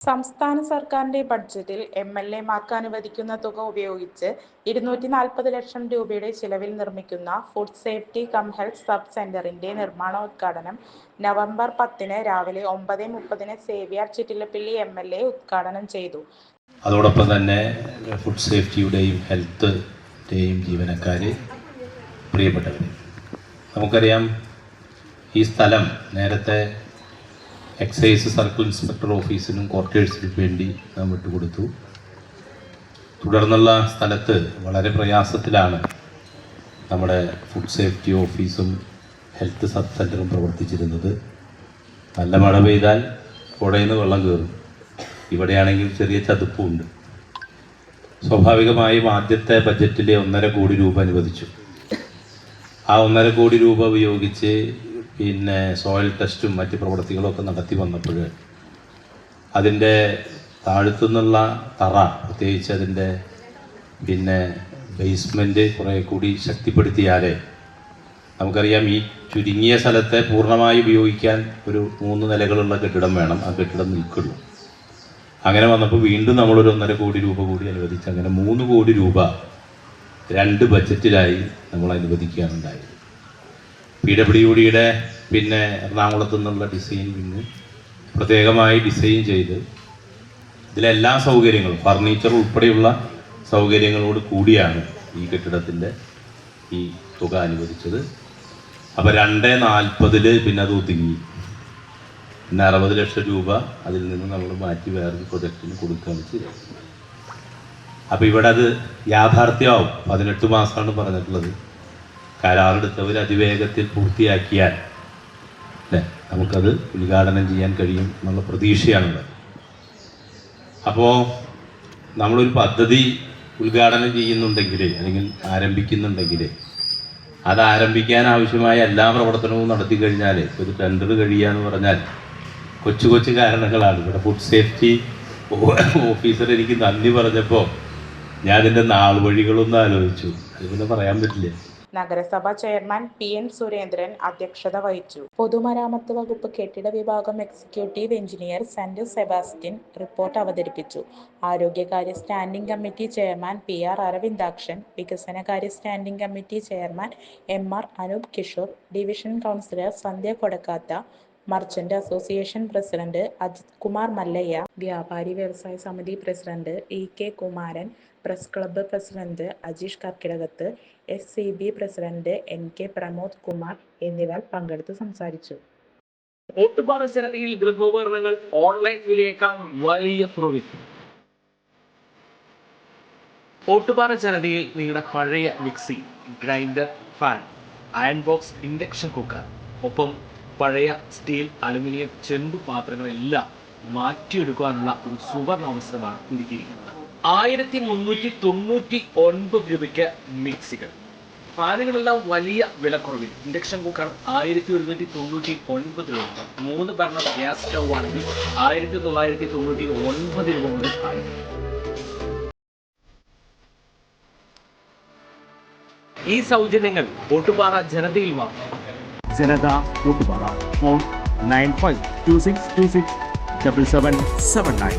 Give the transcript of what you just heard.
സംസ്ഥാന സർക്കാരിന്റെ ബഡ്ജറ്റിൽ എം എൽ എമാർക്ക് അനുവദിക്കുന്ന തുക ഉപയോഗിച്ച് ഇരുന്നൂറ്റി നാൽപ്പത് ലക്ഷം രൂപയുടെ ചിലവിൽ നിർമ്മിക്കുന്ന food safety cum health sub സെന്ററിന്റെ നിർമ്മാണോദ്ഘാടനം നവംബർ പത്തിന് രാവിലെ ഒമ്പത് മുപ്പതിന് Xavier Chittilappilly M L A ഉദ്ഘാടനം ചെയ്തു. അതോടൊപ്പം തന്നെ ഫുഡ് സേഫ്റ്റിയുടെയും ഹെൽത്തിന്റെയും ജീവനക്കാർ പ്രിയപ്പെട്ടവർ നമുക്കറിയാം ഈ സ്ഥലം നേരത്തെ എക്സൈസ് സർക്കിൾ ഇൻസ്പെക്ടർ ഓഫീസിനും ക്വാർട്ടേഴ്സിനും വേണ്ടി നാം വിട്ടുകൊടുത്തു. തുടർന്നുള്ള സ്ഥലത്ത് വളരെ പ്രയാസത്തിലാണ് നമ്മുടെ ഫുഡ് സേഫ്റ്റി ഓഫീസും ഹെൽത്ത് സബ് സെന്ററും പ്രവർത്തിച്ചിരുന്നത്. നല്ല മഴ പെയ്താൽ പുഴയിൽ നിന്ന് വെള്ളം കയറും ഇവിടെയാണെങ്കിൽ ചെറിയ ചതുപ്പുണ്ട്. സ്വാഭാവികമായും ആദ്യത്തെ ബജറ്റിലെ ഒന്നര കോടി രൂപ അനുവദിച്ചു. ആ ഒന്നര കോടി രൂപ ഉപയോഗിച്ച് പിന്നെ സോയിൽ ടെസ്റ്റും മറ്റ് പ്രവൃത്തികളൊക്കെ നടത്തി വന്നപ്പോൾ അതിന്റെ താഴ്ത്തുനിന്നുള്ള തറ പ്രത്യേകിച്ച് അതിന്റെ പിന്നെ ബേസ്മെന്റ് കുറേ കൂടി ശക്തിപ്പെടുത്തിയാലേ നമുക്കറിയാം ഈ ചുരുങ്ങിയ സ്ഥലത്തെ പൂർണമായി ഉപയോഗിക്കാൻ ഒരു മൂന്ന് നിലകളുള്ള കെട്ടിടം വേണം. ആ കെട്ടിടം നിൽക്കുള്ളൂ. അങ്ങനെ വന്നപ്പോൾ വീണ്ടും നമ്മളൊരു ഒന്നര കോടി രൂപ കൂടി അനുവദിച്ച് അങ്ങനെ മൂന്ന് കോടി രൂപ രണ്ട് ബജറ്റിലായി നമ്മൾ അനുവദിക്കുകയാണ് ഉണ്ടായത്. പി ഡബ്ല്യു ഡിയുടെ പിന്നെ എറണാകുളത്തു നിന്നുള്ള ഡിസൈൻ വിങ് പ്രത്യേകമായി ഡിസൈൻ ചെയ്ത് ഇതിലെല്ലാ സൗകര്യങ്ങളും ഫർണിച്ചർ ഉൾപ്പെടെയുള്ള സൗകര്യങ്ങളോട് കൂടിയാണ് ഈ കെട്ടിടത്തിന്റെ ഈ തുക അനുവദിച്ചത്. അപ്പോൾ രണ്ട് നാൽപ്പതിൽ പിന്നെ അത് ഒതുങ്ങി. പിന്നെ അറുപത് ലക്ഷം രൂപ അതിൽ നിന്ന് നമ്മൾ മാറ്റി വേറൊരു പ്രൊജക്റ്റിന് കൊടുക്കുകയാണ് ചെയ്തത്. അപ്പോൾ ഇവിടെ അത് യാഥാർത്ഥ്യമാവും. പതിനെട്ട് മാസമാണ് പറഞ്ഞിട്ടുള്ളത്. കരാറെടുത്തവർ അതിവേഗത്തിൽ പൂർത്തിയാക്കിയാൽ അല്ലേ നമുക്കത് ഉദ്ഘാടനം ചെയ്യാൻ കഴിയും എന്നുള്ള പ്രതീക്ഷയാണുള്ളത്. അപ്പോൾ നമ്മളൊരു പദ്ധതി ഉദ്ഘാടനം ചെയ്യുന്നുണ്ടെങ്കിൽ അല്ലെങ്കിൽ ആരംഭിക്കുന്നുണ്ടെങ്കിൽ അത് ആരംഭിക്കാൻ ആവശ്യമായ എല്ലാ പ്രവർത്തനവും നടത്തി കഴിഞ്ഞാൽ ഒരു ടെൻഡർ കഴിയുക എന്ന് പറഞ്ഞാൽ കൊച്ചു കൊച്ചു കാരണങ്ങളാണ്. ഇവിടെ ഫുഡ് സേഫ്റ്റി ഓഫീസർ എനിക്ക് നന്ദി പറഞ്ഞപ്പോൾ ഞാൻ അതിന്റെ നാൾ വഴികളൊന്നും ആലോചിച്ചു. അത് പിന്നെ പറയാൻ പറ്റില്ല. നഗരസഭാ ചെയർമാൻ പി എൻ സുരേന്ദ്രൻ അധ്യക്ഷത വഹിച്ചു. പൊതുമരാമത്ത് വകുപ്പ് കെട്ടിട വിഭാഗം executive engineer saint Sebastian report അവതരിപ്പിച്ചു. ആരോഗ്യകാര്യ standing committee chairman P R Aravindakshan വികസനകാര്യ standing committee chairman M R Anoop Kishore division councillor Sandhya Kodakkatha merchant association president Ajith Kumar Mallayya വ്യാപാരി വ്യവസായ സമിതി president E K Kumaran press club president Ajeesh Karkidakath S C B president N K Pramod Kumar എന്നിവർ പങ്കെടുത്ത് സംസാരിച്ചു. Ottupara ജനതയിൽ ഗൃഹോപകരണങ്ങൾ online വിലയേക്കാൾ വലിയ profit Ottupara ജനതയിൽ നിങ്ങളുടെ പഴയ mixie grinder fan iron box induction cooker ഒപ്പം പഴയ സ്റ്റീൽ അലുമിനിയം ചെമ്പ് പാത്രങ്ങളെല്ലാം മാറ്റിയെടുക്കാനുള്ള ഒരു സുവർണ അവസരമാണ് ഒരുക്കിയിരിക്കുന്നത് ആയിരത്തി മുന്നൂറ്റി തൊണ്ണൂറ്റി ഒൻപത് രൂപയ്ക്ക് മിക്സികൾ. ഫാനുകളെല്ലാം വലിയ വിലക്കുറവിൽ. ഇൻഡക്ഷൻ കുക്കർ ആയിരത്തി ഒരുന്നൂറ്റി തൊണ്ണൂറ്റി ഒൻപത് രൂപ. മൂന്ന് ഭരണ ഗ്യാസ് സ്റ്റൗ ആണെങ്കിൽ ആയിരത്തി തൊള്ളായിരത്തി തൊണ്ണൂറ്റി ഒൻപത് രൂപ മുതൽ ഈ സൗജന്യങ്ങൾ ഓട്ടുപാറ ജനതയിൽ മാത്രം Janatha Ottupara phone nine five two six two six double seven seven nine.